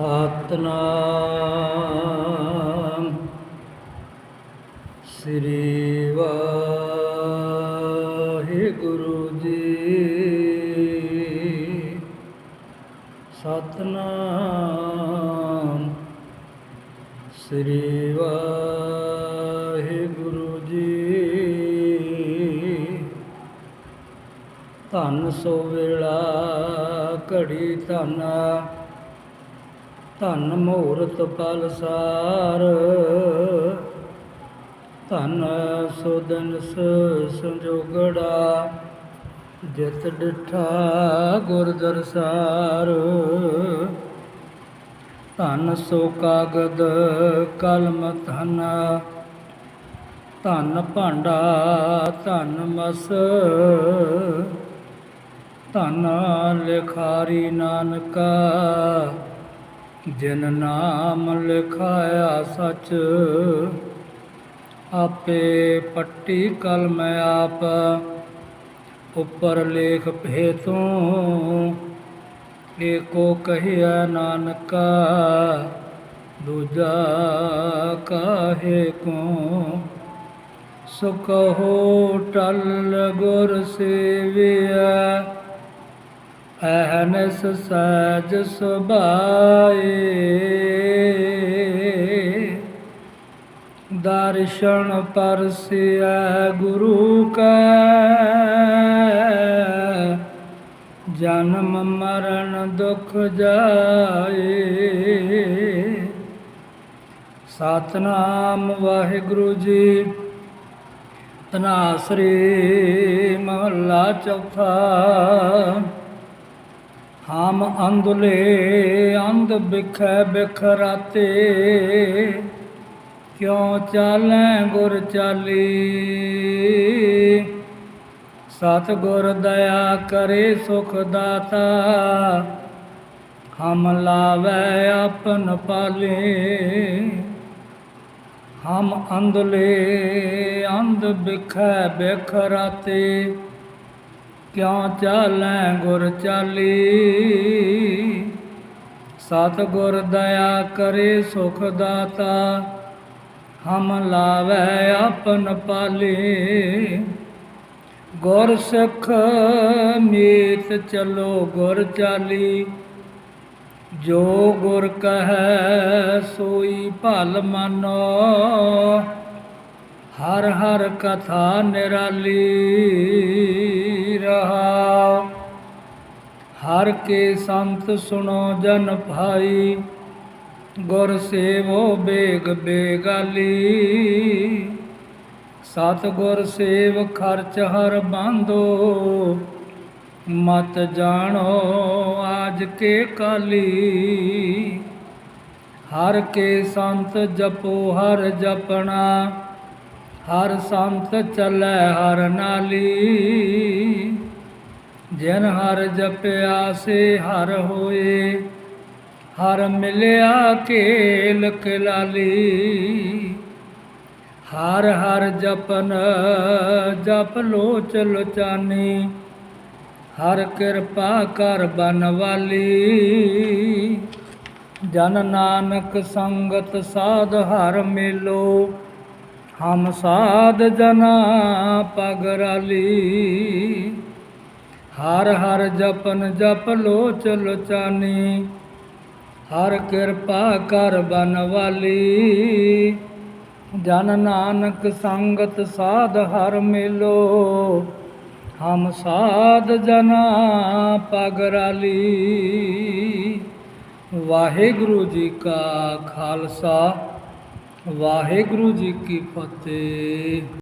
ਸਤਨਾਮ। ਸ੍ਰੀ ਵਾਹਿਗੁਰੂ ਜੀ। ਸਤਨਾਮ। ਸ੍ਰੀ ਵਾਹਿਗੁਰੂ ਜੀ। ਧੰਨ ਸੋ ਵੇਲਾ ਘੜੀ ਧੰਨ। ਧੰਨ ਮਹੂਰਤ ਪਲ ਸਾਰ ਸੋ ਦਿਨਸ ਸੰਜੋਗੜਾ, ਜਿਤ ਡਿਠਾ ਗੁਰ ਦਰਸਾਰ। ਧੰਨ ਸੋ ਕਾਗਦ ਕਲਮ ਧਨ, ਧੰਨ ਭਾਂਡਾ ਧੰਨ ਮਸ। ਧੰਨ ਲਿਖਾਰੀ ਨਾਨਕਾ ਜਿਨ ਨਾਮ ਲਿਖਾਇਆ ਸਚ, ਆਪੇ ਪੱਟੀ ਕਲਮ ਆਪ, ਉੱਪਰ ਲੇਖ ਭੇਤੋਂ ਏਕੋ ਕਹਿਆ ਨਾਨਕਾ, ਦੂਜਾ ਕਾਹੇ ਕੋ? ਸੁਖ ਹੋ ਟਲ ਗੁਰ ਸੇਵਿਆ ਅਹਨਸ ਸਜ ਸੁਭਾਏ। ਦਰਸ਼ਨ ਪਰਸਿਆ ਗੁਰੂ ਕਾ। ਜਨਮ ਮਰਨ ਦੁਖ ਜਾਏ। ਸਤਨਾਮ ਵਾਹਿਗੁਰੂ ਜੀ। ਤਨਾਸਰੀ ਮਹੱਲਾ ਚੌਥਾ। ਹਮ ਅੰਧਲੇ ਅੰਧ ਬਿਖੈ ਬਿਖਰਾਤੇ ਕਿਉ ਚਾਲੈ ਗੁਰ ਚਾਲੀ? ਸਤ ਗੁਰ ਦਇਆ ਕਰੇ ਸੁਖ ਦਾਤਾ। ਹਮ ਲਾਵੈ ਆਪਨ ਪਾਲੇ। ਹਮ ਅੰਧਲੇ ਅੰਧ ਬਿਖੈ ਬਿਖਰਾਤੇ ਕਿਉ ਚਾਲੈ ਗੁਰ ਚਾਲੀ? ਸਤ ਗੁਰ ਦਇਆ ਕਰੇ ਸੁਖ ਦਾਤਾ, ਹਮ ਲਾਵੈ ਆਪਨ ਪਾਲੇ। ਗੁਰ ਸਿੱਖ ਮੀਤ ਚਲੋ ਗੁਰ ਚਾਲੀ, ਜੋ ਗੁਰ ਕਹੈ ਸੋਈ ਭਲ ਮਾਨੋ। ਹਰ ਹਰ ਕਥਾ ਨਿਰਾਲੀ ਰਹਾ। ਹਰ ਕੇ ਸੰਤ ਸੁਣੋ ਜਨ ਭਾਈ, ਗੁਰ ਸੇਵੋ ਬੇਗ ਬੇਗਾਲੀ। ਸਤ ਗੁਰ ਸੇਵ ਖਰਚ ਹਰ ਬਾਂਧੋ ਮਤ ਜਾਣੋ ਆਜ ਕੇ ਕਾਲੀ। ਹਰ ਕੇ ਸੰਤ ਜਪੋ ਹਰ ਜਪਣਾ ਹਰ ਸੰਤ ਚੱਲੈ ਹਰ ਨਾਲੀ, ਜਿਨ ਹਰ ਜਪਿਆ ਸੇ ਹਰ ਹੋਏ, ਹਰ ਮਿਲਿਆ ਕੇਲ ਕਲਾਲੀ, ਹਰ ਹਰ ਜਪਨ ਜਪ ਲੋਚ ਲੋਚਾਨੀ, ਹਰ ਕਿਰਪਾ ਕਰ ਬਨਵਾਲੀ ਜਨ ਨਾਨਕ ਸੰਗਤ ਸਾਧ ਹਰ ਮਿਲੋ ਹਮ ਸਾਧ ਜਨਾ ਪਗਰਾਲੀ। ਹਰ ਹਰ ਜਪਨ ਜਪ ਲੋਚ ਲੋਚਾਨੀ ਹਰ ਕਿਰਪਾ ਕਰ ਬਨਵਾਲੀ ਜਨ ਨਾਨਕ ਸੰਗਤ ਸਾਧ ਹਰ ਮਿਲੋ। ਹਮ ਸਾਧ ਜਨਾ ਪਗਰਾਲੀ। ਵਾਹਿਗੁਰੂ ਜੀ ਕਾ ਖਾਲਸਾ। ਵਾਹਿਗੁਰੂ ਜੀ ਕੀ ਫਤਿਹ।